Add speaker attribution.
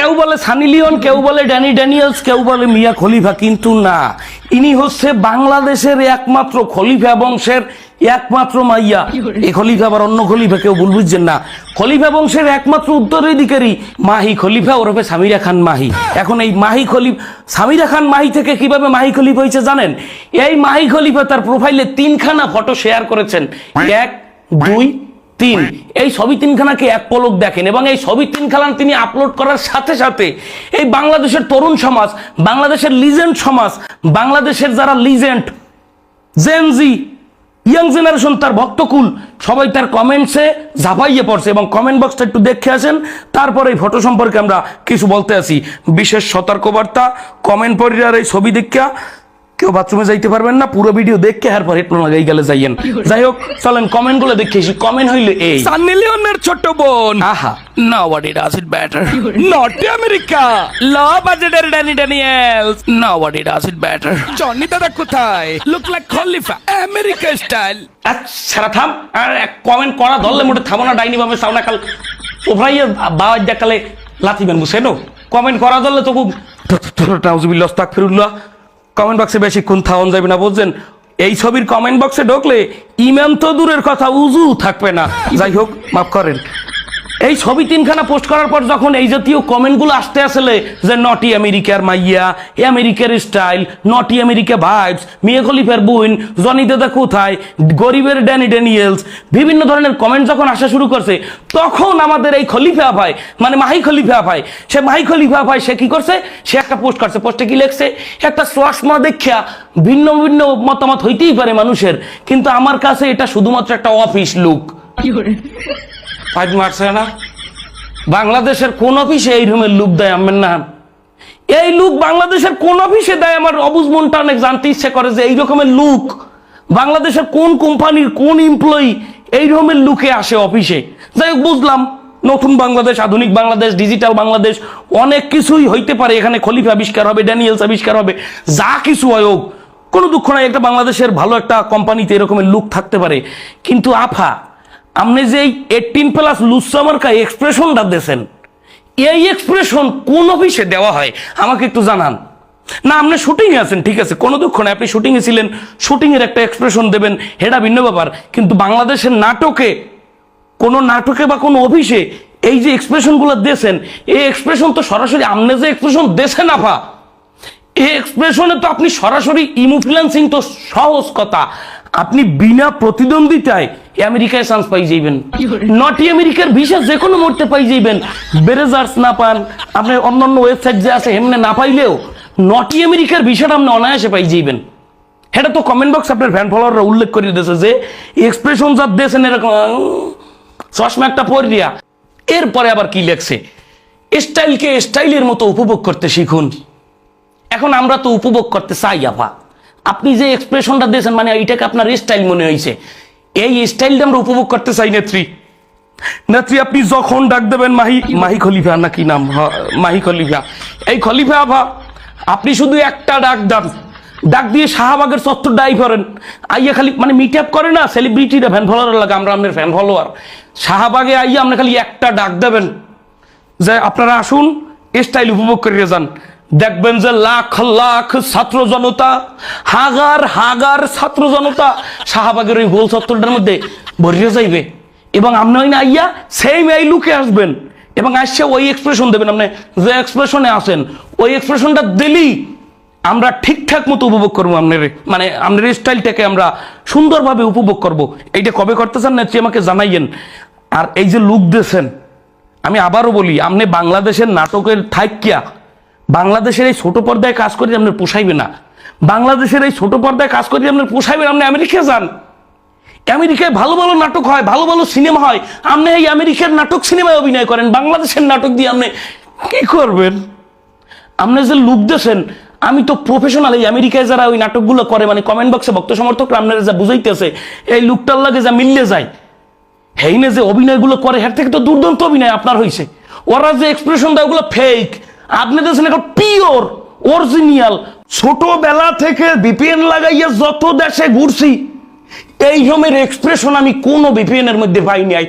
Speaker 1: কেউ বলে সানি লিওন, কেউ বলে ড্যানি ড্যানিয়েলস, কেউ বলে মিয়া খলিফা, কিন্তু না। ইনি হচ্ছে বাংলাদেশের একমাত্র খলিফা বংশের একমাত্র মাইয়া। এই খলিফা আবার অন্য খলিফা, কেউ ভুল বুঝছেন না। খলিফা বংশের একমাত্র উত্তরাধিকারী মাহি খলিফা, ওরফে সামিরা খান মাহি। এখন এই মাহি খলিফ, সামিরা খান মাহি থেকে কীভাবে মাহি খলিফা হয়েছে জানেন? এই মাহি খলিফা তার প্রোফাইলে তিনখানা ফটো শেয়ার করেছেন। এক, দুই তিন। এই ছবি তিনখানাকে এক পলক দেখেন এবং এই ছবি তিনখানা তিনি আপলোড করার সাথে সাথে এই বাংলাদেশের তরুণ সমাজ বাংলাদেশের লিজেন্ড সমাজ বাংলাদেশের যারা লিজেন্ড জেনজি ইয়াং জেনারেশন তার ভক্তকুল সবাই তার কমেন্টসে ঝাঁপাইয়ে পড়ছে এবং কমেন্ট বক্সটা একটু দেখে আসেন তারপরে এই ফটো সম্পর্কে আমরা কিছু বলতে আসি। বিশেষ সতর্কবার্তা কমেন্ট পরিবার এই ছবি দেখা কেউ বাথরুমে যাইতে পারবেন না পুরো ভিডিও দেখে এরপর হেডফোন লাগাই গেলে যাইয়েন যাই হোক চলেন কমেন্টগুলো দেখে এসি কমেন্ট হইলে এই
Speaker 2: সান্নি লিওনের ছোট বোন
Speaker 1: আহা now what it does it better
Speaker 2: north America low বাজেটের Danny Daniels
Speaker 1: now what it does it better
Speaker 2: Johnny দাদা কোথায় look like Khalifa America style
Speaker 1: সারা থাম আর কমেন্ট করা ধরলে মোটে থামো না ডাইনি ভাবে সাউনা কাল ওভাইয়ে বাবা দেখালে লাথি মেন বুঝছে নো কমেন্ট করা ধরলে তো খুব নাউজুবিল্লাহ আস্তাগফিরুল্লাহ কমেন্ট বক্সে বেশিক্ষণ থাউন যাবে না, বুঝছেন? এই ছবির কমেন্ট বক্সে ঢুকলে ইমান তো দূরের কথা, উজু থাকবে না। যাই হোক, মাফ করেন। এই ছবি তিনখানা পোস্ট করার পর যখন এই জাতীয় কমেন্টগুলো আসতে আসলে যে নটি আমেরিকার মাইয়া, এ আমেরিকার স্টাইল নটি আমেরিকা ভাইবস মিয়া খলিফার বুইন জনি দাদা কোথায়, গরিবের ড্যানি ড্যানিয়েলস বিভিন্ন ধরনের কমেন্ট যখন আসা শুরু করছে, তখন আমাদের এই খলিফা ভাই মানে মাহি খলিফা ভাই, সে মাহি খলিফা ভাই সে কি করছে? সে একটা পোস্ট করছে। পোস্টে কি লিখছে? একটা চশমা দেখা ভিন্ন ভিন্ন মতামত হইতেই পারে মানুষের, কিন্তু আমার কাছে এটা শুধুমাত্র একটা অফিস লুক পাঁচ মারছে না। বাংলাদেশের কোন অফিসে এই রুমের লুক দেয় আমের না। এই লুক বাংলাদেশের কোন অফিসে দেয় আমার অবুজ মনটা অনেক জানতে ইচ্ছে করে যে এই রকমের লুক বাংলাদেশের কোন কোম্পানির কোন এমপ্লয়ি এই রকমের লুকে আসে অফিসে। যাই হোক, বুঝলাম, নতুন বাংলাদেশ, আধুনিক বাংলাদেশ ডিজিটাল বাংলাদেশ, অনেক কিছুই হইতে পারে। এখানে খলিফা আবিষ্কার হবে, ড্যানিয়েলস আবিষ্কার হবে, যা কিছু হয় হোক। কোনো দুঃখ নাই, একটা বাংলাদেশের ভালো একটা কোম্পানিতে এরকমের লুক থাকতে পারে। কিন্তু আফা আপনি যে এইটিন প্লাস লুসামার্কা এক্সপ্রেশনটা দিয়েছেন, এই এক্সপ্রেশন কোন অফিসে দেওয়া হয়? আমাকে একটু জানান। না, আপনি শুটিংয়ে আছেন, ঠিক আছে, কোনো দুঃখ নেই। আপনি শুটিংয়ে ছিলেন শুটিংয়ের একটা এক্সপ্রেশন দেবেন এটা ভিন্ন ব্যাপার। কিন্তু বাংলাদেশের নাটকে, কোনো নাটকে বা কোনো অফিসে এই যে এক্সপ্রেশনগুলো দিয়েছেন, এই এক্সপ্রেশন তো সরাসরি আপনি যে এক্সপ্রেশন দেশেন আফা এই এক্সপ্রেশনে তো আপনি সরাসরি ইমোফ্লুয়েন্সিং তো সহজ কথা। আপনি বিনা প্রতিদ্বন্দ্বিতায় আমেরিকায় চান্স পাই যাইবেন। নটি আমেরিকার ভিসা যে কোনো মুহূর্তে পাই যাইবেন। বেরেজার্স না পান আপনি অন্যান্য ওয়েবসাইট যে আছে এমনি না পাইলেও নটি আমেরিকার ভিসাটা আপনি অনায়াসে পাই যাইবেন। এটা তো কমেন্ট বক্স আপনার ফ্যান ফলোয়াররা উল্লেখ করে দিয়েছে যে এক্সপ্রেশন যা দিয়েছেন এরকম চশমা একটা পর দিয়া। এরপরে আবার কি লেখছে? স্টাইলকে স্টাইলের মতো উপভোগ করতে শিখুন। এখন আমরা তো উপভোগ করতে চাই, আপা। আপনি যে এক্সপ্রেশনটা দিয়েছেন মানে এইটাকে আপনার স্টাইল মনে হয়েছে এই স্টাইলটা আমরা উপভোগ করতে চাই, নেত্রী। নেত্রী, আপনি যখন ডাক দেবেন, মাহি মাহি খলিফা নাকি নাম? মাহি খলিফা। এই খলিফা আপা আপনি শুধু একটা ডাক দেন। ডাক দিয়ে শাহবাগের চত্বর ডাই করেন। আইয়া খালি মানে মিট আপ করে না সেলিব্রিটিরা ফ্যান ফলোয়ার লাগে, আমরা আপনার ফ্যান ফলোয়ার শাহবাগে আইয়া আপনি খালি একটা ডাক দেবেন। যে আপনারা আসুন স্টাইল উপভোগ করে যান। দেখবেন যে লাখ লাখ ছাত্র জনতা হাগার হাগার ছাত্র জনতা শাহবাগের ওই গোল চত্বরটার মধ্যে ভরিয়ে যাইবে। এবং আপনি ওই না আইয়া সেম এই লুকে আসবেন। এবং আসছে ওই এক্সপ্রেশন দেবেন আপনি, যে এক্সপ্রেশনে আসেন ওই এক্সপ্রেশনটা দিলেই আমরা ঠিকঠাক মতো উপভোগ করব আপনার মানে আপনার স্টাইলটাকে আমরা সুন্দরভাবে উপভোগ করব। এইটা কবে করতে চান নেত্রী আমাকে জানাইয়েন। আর এই যে লুক দিয়েছেন, আমি আবারও বলি, আপনি বাংলাদেশের নাটকের থাইকিয়া বাংলাদেশের এই ছোট পর্দায় কাজ করে আপনার পোষাইবে না। বাংলাদেশের এই ছোট পর্দায় কাজ করে আপনার পোষাইবে আপনি আমেরিকা যান। আমেরিকায় ভালো ভালো নাটক হয়, ভালো ভালো সিনেমা হয়। আপনি এই আমেরিকার নাটক সিনেমায় অভিনয় করেন, বাংলাদেশের নাটক দিয়ে আপনি কি করবেন? আপনি যে লুক দেশেন আমি তো প্রফেশনাল এই আমেরিকায় যারা ওই নাটকগুলো করে মানে কমেন্ট বক্সে ভক্ত সমর্থকরা আপনারা যা বুঝাইতেছে, এই লুকটার লাগে যা মিললে যায়। হেইনে যে অভিনয়গুলো করে, হের থেকে তো দুর্দান্ত অভিনয় আপনার হয়েছে ওরা যে এক্সপ্রেশন দেয় ওগুলো ফেক আপনি দেশ এখন পিওর অরিজিনিয়াল ছোটবেলা থেকে বিপিএন লাগাইয়া যত দেশে ঘুরছি, এই জমির এক্সপ্রেশন আমি কোনো বিপিএনের মধ্যে পাইনি নাই